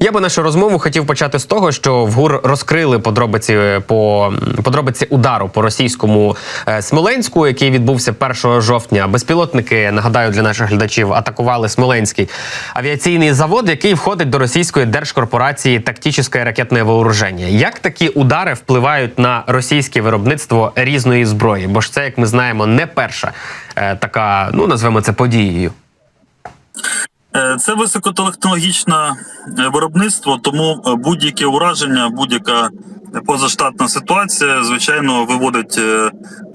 Я би нашу розмову хотів почати з того, що в ГУР розкрили подробиці по подробиці удару по російському е, Смоленську, який відбувся 1 жовтня. Безпілотники нагадаю для наших глядачів атакували Смоленський авіаційний завод, який входить до російської держкорпорації тактичне ракетне вооруження. Як такі удари впливають на російське виробництво різної зброї? Бо ж це, як ми знаємо, не перша е, така, ну назвемо це подією. Е, Це високотехнологічне е, виробництво, тому е, будь-яке ураження, будь-яка позаштатна ситуація, звичайно, виводить е,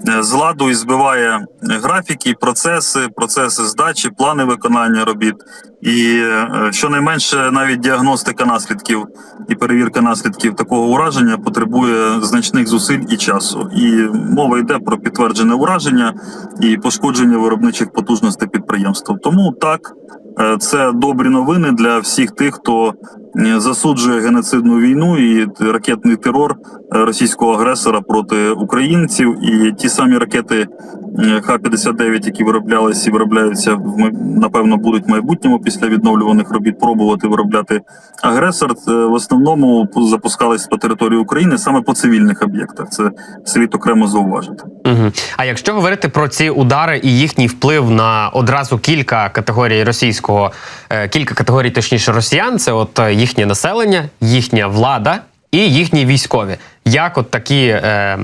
е, з ладу і збиває графіки, процеси, процеси здачі, плани виконання робіт. І е, щонайменше навіть діагностика наслідків і перевірка наслідків такого ураження потребує значних зусиль і часу. І мова йде про підтверджене ураження і пошкодження виробничих потужностей підприємства. Тому так. Е, Це добрі новини для всіх тих, хто е, засуджує геноцидну війну і ракетний терор е, російського агресора проти українців. І ті самі ракети е, Х-59, які вироблялися і виробляються напевно будуть в майбутньому після відновлюваних робіт пробувати виробляти агресор. е, В основному запускались по території України саме по цивільних об'єктах. Це слід окремо зауважити. Угу. А якщо говорити про ці удари і їхній вплив на одразу кілька категорій російського, кілька категорій, точніше, росіян, це от е, їхнє населення, їхня влада і їхні військові. Як от такі е,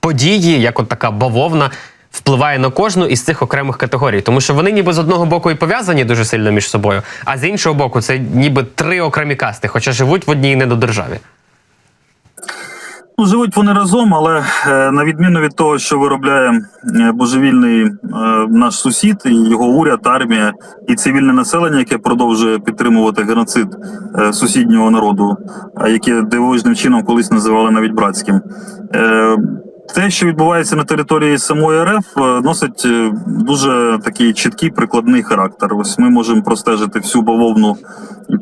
події, як от така бавовна. Впливає на кожну із цих окремих категорій, тому що вони ніби з одного боку і пов'язані дуже сильно між собою, а з іншого боку, це ніби три окремі касти, хоча живуть в одній недодержаві. Ну, живуть вони разом, але е, на відміну від того, що виробляє е, божевільний е, наш сусід, і його уряд, армія і цивільне населення, яке продовжує підтримувати геноцид сусіднього народу, яке дивовижним чином колись називали навіть братським. Те, що відбувається на території самої РФ, носить дуже такий чіткий прикладний характер. Ось ми можемо простежити всю бавовну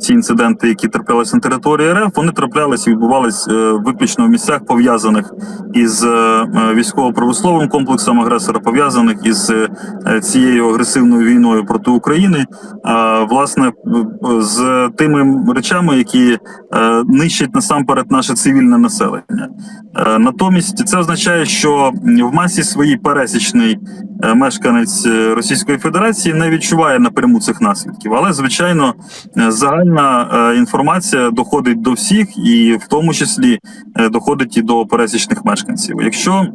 ці інциденти, які траплялися на території РФ, вони траплялися і відбувалися е, виключно в місцях пов'язаних із е, е, військово-промисловим комплексом агресора, пов'язаних із цією агресивною війною проти України, а, власне, з тими речами, які нищать насамперед наше цивільне населення. Натомість це означає, що в масі своїй пересічний мешканець Російської Федерації не відчуває напряму цих наслідків, але звичайно е, загальна е, інформація доходить до всіх, і в тому числі е, доходить і до пересічних мешканців. Якщо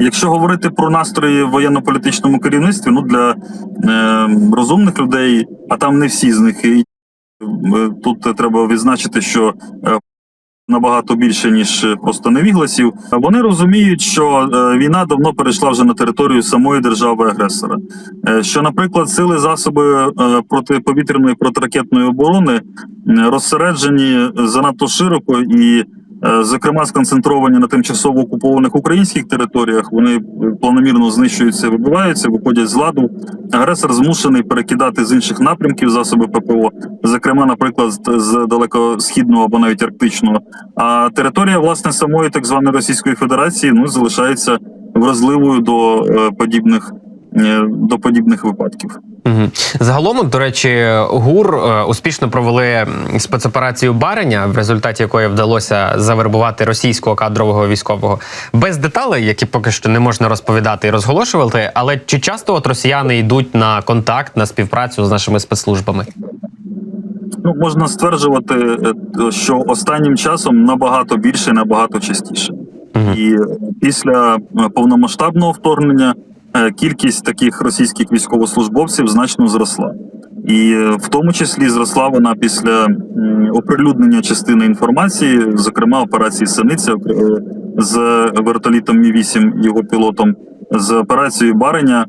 Якщо говорити про настрої в воєнно-політичному керівництві, ну для е, розумних людей, а там не всі з них, і е, тут треба відзначити, що набагато більше ніж просто невігласів. Вони розуміють, що е, війна давно перейшла вже на територію самої держави-агресора. Е, Що, наприклад, сили засоби е, протиповітряної протиракетної оборони е, розсереджені занадто широко і. Е, Зокрема, сконцентровані на тимчасово окупованих українських територіях. Вони планомірно знищуються, вибиваються, виходять з ладу. Агресор змушений перекидати з інших напрямків засоби ППО, зокрема, наприклад, з- далекосхідного або навіть арктичного. А територія власне самої так званої Російської Федерації ну залишається вразливою до е, подібних до подібних випадків. Угу. Загалом, до речі, ГУР е, успішно провели спецоперацію Бареня, в результаті якої вдалося завербувати російського кадрового військового без деталей, які поки що не можна розповідати і розголошувати. Але чи часто от росіяни йдуть на контакт, на співпрацю з нашими спецслужбами? Ну можна стверджувати, е, що останнім часом набагато більше, набагато частіше. Мгм. І після е, повномасштабного вторгнення е, кількість таких російських військовослужбовців значно зросла. І е, в тому числі зросла вона після оприлюднення частини інформації, зокрема операції Синиця е, з вертолітом Мі 8 його пілотом, з операцією Бареня,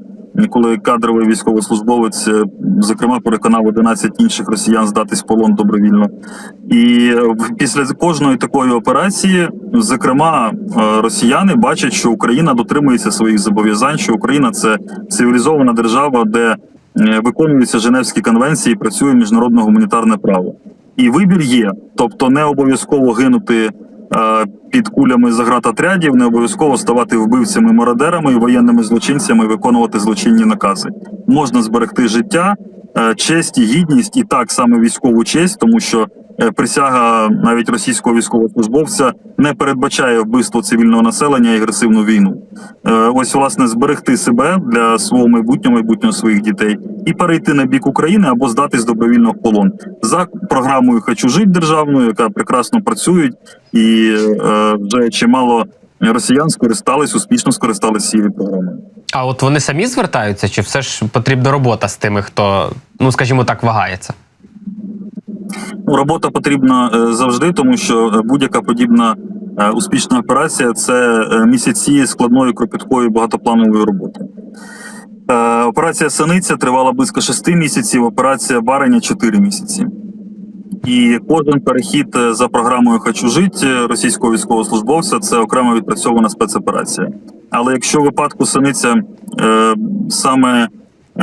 коли кадровий військовослужбовець, е, зокрема, переконав 11 інших росіян здатись в полон добровільно. І е, після кожної такої операції, зокрема, е, росіяни бачать, що Україна дотримується своїх зобов'язань, що Україна це цивілізована держава, де виконуються Женевські конвенції, працює міжнародне гуманітарне право. І вибір є, тобто не обов'язково гинути. Е, Під кулями загратотрядів не обов'язково ставати вбивцями, мародерами і воєнними злочинцями, виконувати злочинні накази. Можна зберегти життя, честь і гідність, і так саме військову честь, тому що е, присяга навіть російського військовослужбовця не передбачає вбивство цивільного населення і агресивну війну. Е, Ось власне зберегти себе для свого майбутнього, майбутнього своїх дітей і перейти на бік України або здатись добровільно в полон за програмою «Хочу жити» державною, яка прекрасно працює, і е, вже чимало росіян скористались, успішно скористались цією програмою. А от вони самі звертаються, чи все ж потрібна робота з тими, хто, ну скажімо так, вагається? Ну, Робота потрібна е, завжди, тому що е, будь-яка подібна е, успішна операція це місяці складної кропіткої багатопланової роботи. Операція Синиця тривала близько шести місяців, операція Бареня 4 місяці. І кожен перехід за програмою Хочу жити російського військовослужбовця це окремо відпрацьована спецоперація. Але якщо в випадку Синиця е, саме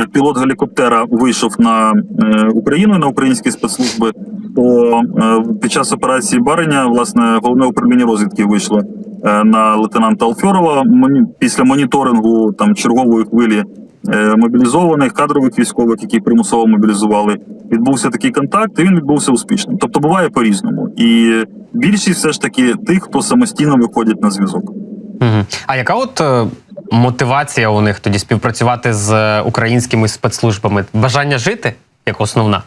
пілот гелікоптера вийшов на е, Україну на українські спецслужби, то е, під час операції Бареня власне головне управління розвідки вийшло е, на лейтенанта Алфьорова. Після моніторингу там чергової хвилі е, мобілізованих кадрових військових, які примусово мобілізували, відбувся такий контакт, і він відбувся успішним. Тобто буває по-різному. І більшість все ж таки тих, хто самостійно виходять на зв'язок. А яка от е, мотивація у них тоді співпрацювати з е, українськими спецслужбами? Бажання жити як основна?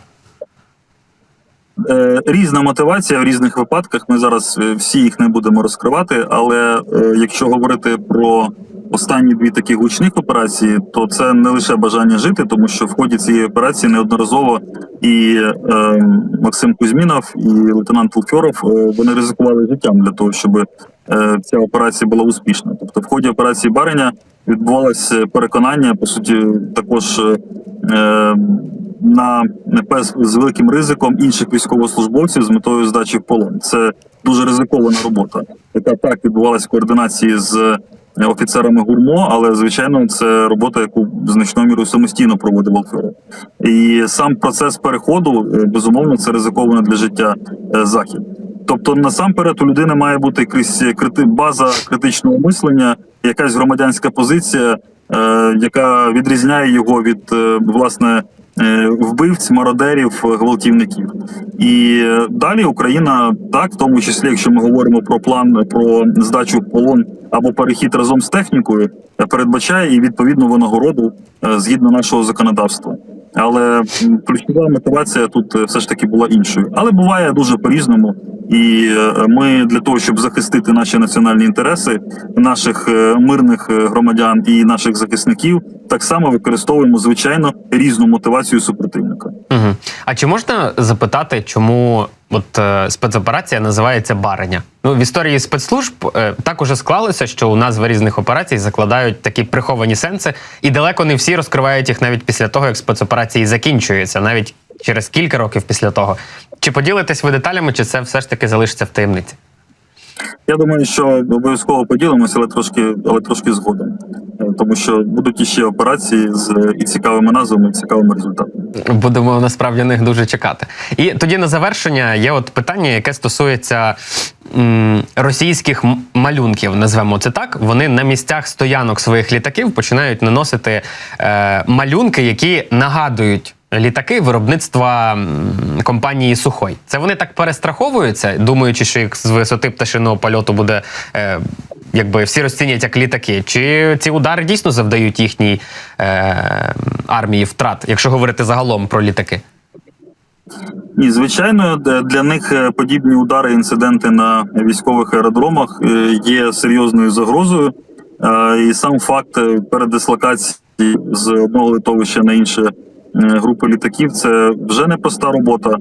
Е, Різна мотивація в різних випадках. Ми зараз е, всі їх не будемо розкривати. Але якщо говорити про останні дві такі гучних операції, то це не лише бажання жити, тому що в ході цієї операції неодноразово і е, Максим Кузьмінов, і лейтенант Лфьоров е, вони ризикували життям для того, щоб ця операція була успішна. Тобто, в ході операції Бареня відбувалося переконання, по суті, також. е, е, на пес з великим ризиком інших військовослужбовців з метою здачі в полон. Це дуже ризикована робота, яка так відбувалася в координації з е, офіцерами гурмо, але звичайно це робота, яку значною мірою самостійно проводив Алферов. І сам процес переходу е, безумовно це ризиковано для життя е, захід. Тобто, насамперед, у людини має бути якась крити база критичного мислення, якась громадянська позиція, е, яка відрізняє його від е, власне е, вбивць, мародерів, е, гвалтівників. І е, далі Україна, так, в тому числі, якщо ми говоримо про план про здачу полон або перехід разом з технікою, е, передбачає і відповідну винагороду е, згідно нашого законодавства. Але ключова мотивація тут е, все ж таки була іншою. Але буває дуже по-різному. І е, ми для того, щоб захистити наші національні інтереси, наших е, мирних е, громадян і наших захисників, так само використовуємо звичайно різну мотивацію супротивника. Угу. А чи можна запитати, чому от е, спецоперація називається Бареня? Ну в історії спецслужб е, так уже склалося, що у назви різних операцій закладають такі приховані сенси, і далеко не всі розкривають їх навіть після того, як спецоперації закінчуються, навіть через кілька років після того. Чи поділитесь ви деталями, чи це все ж таки залишиться в таємниці? Я думаю, що обов'язково поділимося, але трошки, але трошки згодом, Е, тому що будуть іще операції з і цікавими назвами, і цікавими результатами. Будемо насправді них дуже чекати. І тоді на завершення є от питання, яке стосується м, російських малюнків, назвемо це так. Вони на місцях стоянок своїх літаків починають наносити е, малюнки, які нагадують. Літаки виробництва компанії Сухой. Це вони так перестраховуються, думаючи, що їх з висоти пташиного польоту буде е, якби всі розцінять як літаки. Чи ці удари дійсно завдають їхній е, армії втрат, якщо говорити загалом про літаки? Ні, звичайно, для них е, подібні удари, інциденти на військових аеродромах е, є серйозною загрозою. Е, І сам факт передислокації з одного литовища на інше групи літаків це вже непроста робота.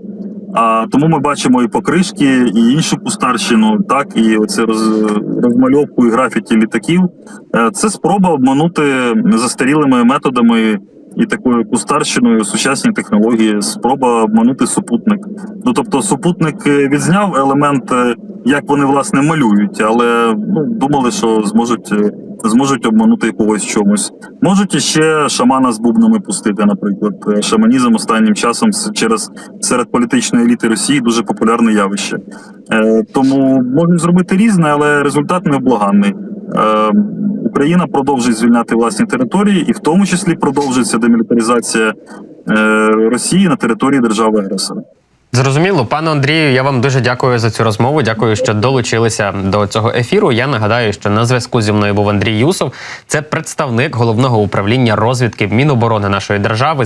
А тому ми бачимо і покришки, і іншу кустарщину, так і оце роз, розмальовку і графіті літаків. Е, Це спроба обманути застарілими методами і такою кустарщиною сучасні технології, спроба обманути супутник. Ну тобто, супутник е, відзняв елемент, е, як вони власне малюють, але ну думали, що зможуть. Зможуть обманути когось чомусь. Можуть іще шамана з бубнами пустити, наприклад. Е, Шаманізм останнім часом через серед політичної еліти Росії дуже популярне явище. Е, тому можуть зробити різне, але результат невблаганний. Е, Україна продовжує звільняти власні території, і в тому числі продовжується демілітаризація Росії на території держави агресора. Зрозуміло, пане Андрію, я вам дуже дякую за цю розмову. Дякую, що долучилися до цього ефіру. Я нагадаю, що на зв'язку зі мною був Андрій Юсов. Це представник головного управління розвідки Міноборони нашої держави.